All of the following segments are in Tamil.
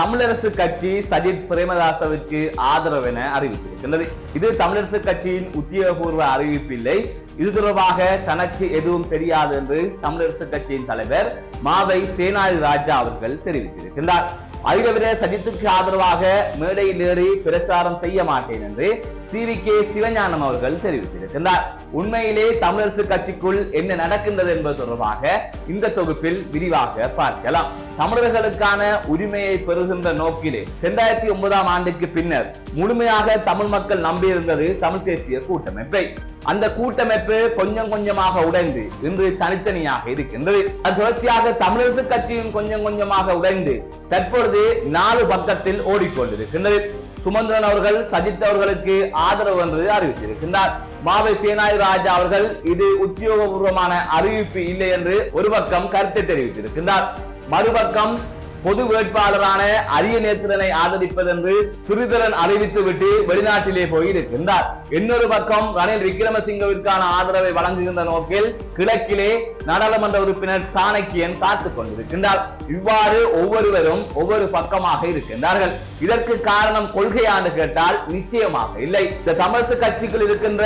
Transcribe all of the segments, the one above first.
தமிழரசு கட்சி சஜித் பிரேமதாசவிற்கு ஆதரவு என அறிவித்திருக்கின்றது. இது தமிழரசு கட்சியின் உத்தியோகபூர்வ அறிவிப்பு இல்லை இது தொடர்பாக தனக்கு எதுவும் தெரியாது என்று தமிழரசு கட்சியின் தலைவர் மாவை சேனாதி ராஜா அவர்கள் தெரிவித்திருக்கின்றார். அதிகவிட சஜித்துக்கு ஆதரவாக மேடையில் ஏறி பிரச்சாரம் செய்ய மாட்டேன் என்று சி வி கே சிவஞானம் அவர்கள் தெரிவித்திருக்கிறார் உண்மையிலே தமிழரசு கட்சிக்குள் என்ன நடக்கின்றது என்பது தொடர்பாக இந்த தொகுப்பில் விரிவாக பார்க்கலாம். தமிழர்களுக்கான உரிமையை பெறுகின்ற நோக்கிலே இரண்டாயிரத்தி ஒன்பதாம் ஆண்டுக்கு பின்னர் முழுமையாக தமிழ் மக்கள் நம்பியிருந்தது தமிழ் தேசிய கூட்டமைப்பை. அந்த கூட்டமைப்பு கொஞ்சம் கொஞ்சமாக உடைந்து இன்று தனித்தனியாக இருக்கின்றது. அது தொடர்ச்சியாக தமிழரசு கட்சியும் கொஞ்சம் கொஞ்சமாக உடைந்து தற்பொழுது நாலு பக்கத்தில் ஓடிக்கொண்டிருக்கின்றது. சுமந்திரன் அவர்கள் சஜித் அவர்களுக்கு ஆதரவு என்று அறிவித்திருக்கின்றார். மாவை சேனாய் ராஜா அவர்கள் இது உத்தியோகபூர்வமான அறிவிப்பு இல்லை என்று ஒரு பக்கம் கருத்தை தெரிவித்திருக்கின்றார். மறுபக்கம் பொது வேட்பாளரான அரிய நேத்திரனை ஆதரிப்பது என்று சிறிதரன் அறிவித்துவிட்டு வெளிநாட்டிலே போயிருக்கின்றார். இன்னொரு பக்கம் ரணில் விக்ரமசிங்கவிற்கான ஆதரவை வழங்குகின்ற நோக்கில் கிழக்கிலே நாடாளுமன்ற உறுப்பினர் சாணக்கியன் காத்துக் கொண்டிருக்கின்றார். இவ்வாறு ஒவ்வொருவரும் ஒவ்வொரு பக்கமாக இருக்கின்றார்கள். இதற்கு காரணம் கொள்கையாண்டு கேட்டால் நிச்சயமாக இல்லை. இந்த தமிழரசு கட்சிக்குள் இருக்கின்ற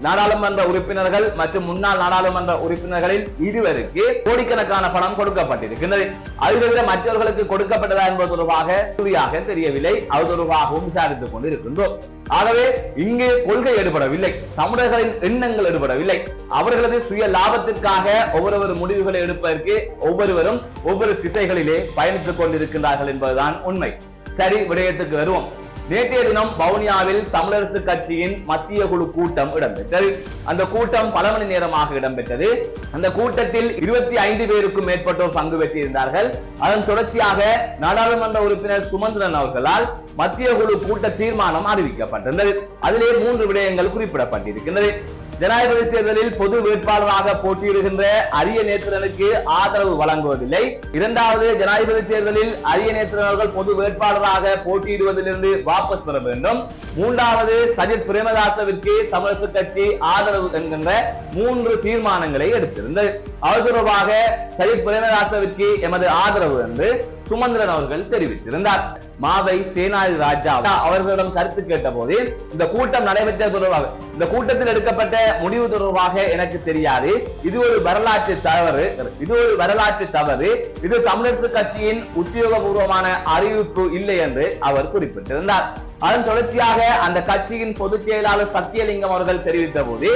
நாடாளுமன்ற உறுப்பினர்கள் மற்றும் முன்னாள் நாடாளுமன்ற உறுப்பினர்களில் இருவருக்கு கோடிக்கணக்கான பணம் கொடுக்கப்பட்டிருக்கின்றது. அது தவிர மற்றவர்களுக்கு கொடுக்கப்பட்டதா என்பது தொடர்பாக உறுதியாக தெரியவில்லை. அது தொடர்பாகவும் விசாரித்துக் கொண்டு இருக்கின்றோம் ஆகவே இங்கே கொள்கை எடுபடவில்லை. தமிழர்களின் எண்ணங்கள் எடுபடவில்லை. அவர்களது சுய லாபத்திற்காக ஒவ்வொருவர் முடிவுகளை எடுப்பதற்கு ஒவ்வொருவரும் ஒவ்வொரு திசைகளிலே பயணித்துக் கொண்டிருக்கின்றார்கள் என்பதுதான் உண்மை. சரி விடயத்துக்கு வருவோம். நேற்றைய தினம் வவுனியாவில் தமிழரசு கட்சியின் மத்திய குழு கூட்டம் இடம்பெற்றது. அந்த கூட்டம் பல மணி நேரமாக இடம்பெற்றது. அந்த கூட்டத்தில் இருபத்தி ஐந்து பேருக்கும் மேற்பட்டோர் பங்கு பெற்றிருந்தார்கள். அதன் தொடர்ச்சியாக நாடாளுமன்ற உறுப்பினர் சுமந்திரன் அவர்களால் மத்திய குழு கூட்ட தீர்மானம் அறிவிக்கப்பட்டிருந்தது. அதிலே மூன்று விடயங்கள் குறிப்பிடப்பட்டிருக்கின்றது. ஜனாதிபதி தேர்தலில் பொது வேட்பாளராக போட்டியிடுகின்ற அரிய நேத்திரனுக்கு ஆதரவு வழங்குவதில்லை. இரண்டாவது ஜனாதிபதி தேர்தலில் அரிய நேத்திரர்கள் பொது வேட்பாளராக போட்டியிடுவதிலிருந்து வாபஸ் பெற வேண்டும். மூன்றாவது சஜித் பிரேமதாசவிற்கு தமிழரசு கட்சி ஆதரவு என்கின்ற மூன்று தீர்மானங்களை எடுத்திருந்தது. அது தொடர்பாக சஜித் பிரேமதாசவிற்கு எமது ஆதரவு என்று சுமந்திரன் அவர்கள் தெரிவித்திருந்தார். மாவை சேனாதி ராஜா அவர்களிடம் கருத்து கேட்ட போது இந்த கூட்டம் நடைபெற்ற தொடர்பாக இந்த கூட்டத்தில் எடுக்கப்பட்ட முடிவு தொடர்பாக எனக்கு தெரியாது. இது ஒரு வரலாற்று தவறு இது ஒரு வரலாற்று தவறு. இது தமிழரசு கட்சியின் உத்தியோகபூர்வமான அறிவிப்பு இல்லை என்று அவர் குறிப்பிட்டிருந்தார். அதன் தொடர்ச்சியாக அந்த கட்சியின் பொதுச் செயலாளர் சத்தியலிங்கம் அவர்கள் தெரிவித்த போது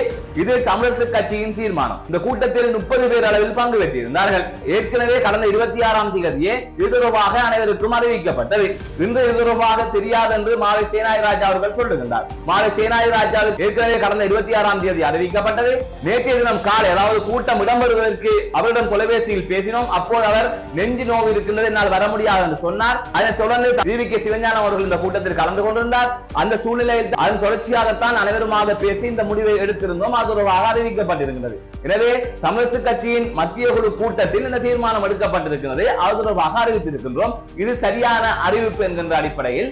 இது தமிழரசு கட்சியின் தீர்மானம். இந்த கூட்டத்தில் முப்பது பேர் அளவில் பங்கு பெற்றிருந்தார்கள். ஏற்கனவே கடந்த இருபத்தி ஆறாம் தேதியே இது தொடர்பாக அனைவருக்கும் அறிவிக்கப்பட்டது. இன்று இது தொடர்பாக தெரியாது என்று மாலை சேனாய் ராஜா அவர்கள் சொல்லுகின்றார். மாலை சேனாய் ராஜா ஏற்கனவே கடந்த இருபத்தி ஆறாம் தேதி அறிவிக்கப்பட்டது. நேற்றைய தினம் காலை அதாவது கூட்டம் இடம்பெறுவதற்கு அவரிடம் தொலைபேசியில் பேசினோம். அப்போது அவர் நெஞ்சு நோவு இருக்கின்றது என்னால் வர முடியாது என்று சொன்னார். அதனைத் தொடர்ந்து வி. கே. சிவஞானம் அவர்கள் இந்த கூட்டத்தில் கலந்து கொண்டு கொண்டிருந்தார் அந்த சூழ்நிலையில் அதன் தொடர்ச்சியாகத்தான் அனைவருமாக பேசி இந்த முடிவை எடுத்திருந்தோம். அது ஒரு அறிவிக்கப்பட்டிருக்கிறது. எனவே தமிழக கட்சியின் மத்திய குழு கூட்டத்தில் இந்த தீர்மானம் எடுக்கப்பட்டிருக்கிறது. அது தொடர்பாக அறிவித்திருக்கின்றோம். இது சரியான அறிவிப்பு என்கின்ற அடிப்படையில்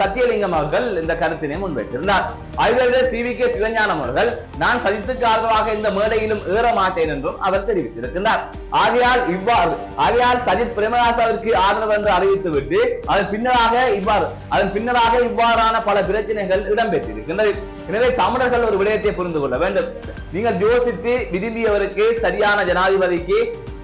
சத்தியலிங்கம் அவர்கள் இந்த கருத்தினை முன்வைத்திருந்தார். அதுவே சி. வி. கே. சிவஞானம் அவர்கள் நான் சஜித்துக்கு ஆதரவாக இந்த மேடையிலும் ஏற மாட்டேன் என்றும் அவர் தெரிவித்திருக்கிறார் ஆகையால் இவ்வாறு ஆகையால் சஜித் பிரேமதாசாவிற்கு ஆதரவு என்று அறிவித்துவிட்டு அதன் பின்னராக இவ்வாறு அதன் பின்னராக இவ்வாறு இவ்வாறான பல பிரச்சனைகள் இடம்பெற்றிருக்கின்றது. எனவே தமிழர்கள் ஒரு விடயத்தை புரிந்து கொள்ள வேண்டும். நீங்கள் யோசித்து விரும்பியவருக்கு சரியான ஜனாதிபதிக்கு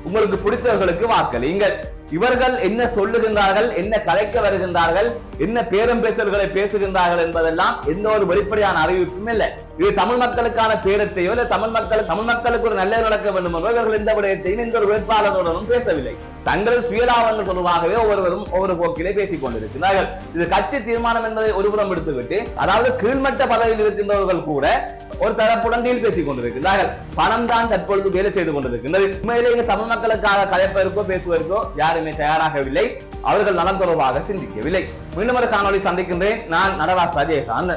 உங்களுக்கு பிடித்தவர்களுக்கு வாக்களியுங்கள். இவர்கள் என்ன சொல்லுகின்றார்கள் என்ன கலைக்க வருகின்றார்கள் என்ன பேரம் பேசல்களை பேசுகின்றார்கள் என்பதெல்லாம் எந்த ஒரு வெளிப்படையான அறிவிப்பும் இல்லை. இது தமிழ் மக்களுக்கான பேரத்தையோ இல்ல தமிழ் மக்கள் தமிழ் மக்களுக்கு ஒரு நல்லது நடக்க வேண்டும் என்றோ இவர்கள் எந்த விடயத்தையும் எந்த ஒரு வேட்பாளருடனும் பேசவில்லை. தங்களது சுயலாபங்கள் தொடர்பாகவே ஒவ்வொருவரும் ஒவ்வொரு போக்கிலே பேசிக் கொண்டிருக்கிறார்கள் இது கட்சி தீர்மானம் என்பதை ஒருபுறம் எடுத்துவிட்டு அதாவது கீழ்மட்ட பதவியில் இருக்கின்றவர்கள் கூட ஒரு தரப்புடன் டீல் பேசிக் கொண்டிருக்கிறார்கள் பணம் தான் தற்பொழுது வேலை செய்து கொண்டிருக்கின்றது. உண்மையிலேயே தமிழ் மக்களுக்காக கலைப்பதற்கோ பேசுவதற்கோ யாருமே தயாராகவில்லை. அவர்கள் நலம் தொடர்பாக சிந்திக்கவில்லை. மீண்டும் மீண்டும் ஒரு காணொலி சந்திக்கின்றேன். நான் நடராஜ் அஜயகாந்த்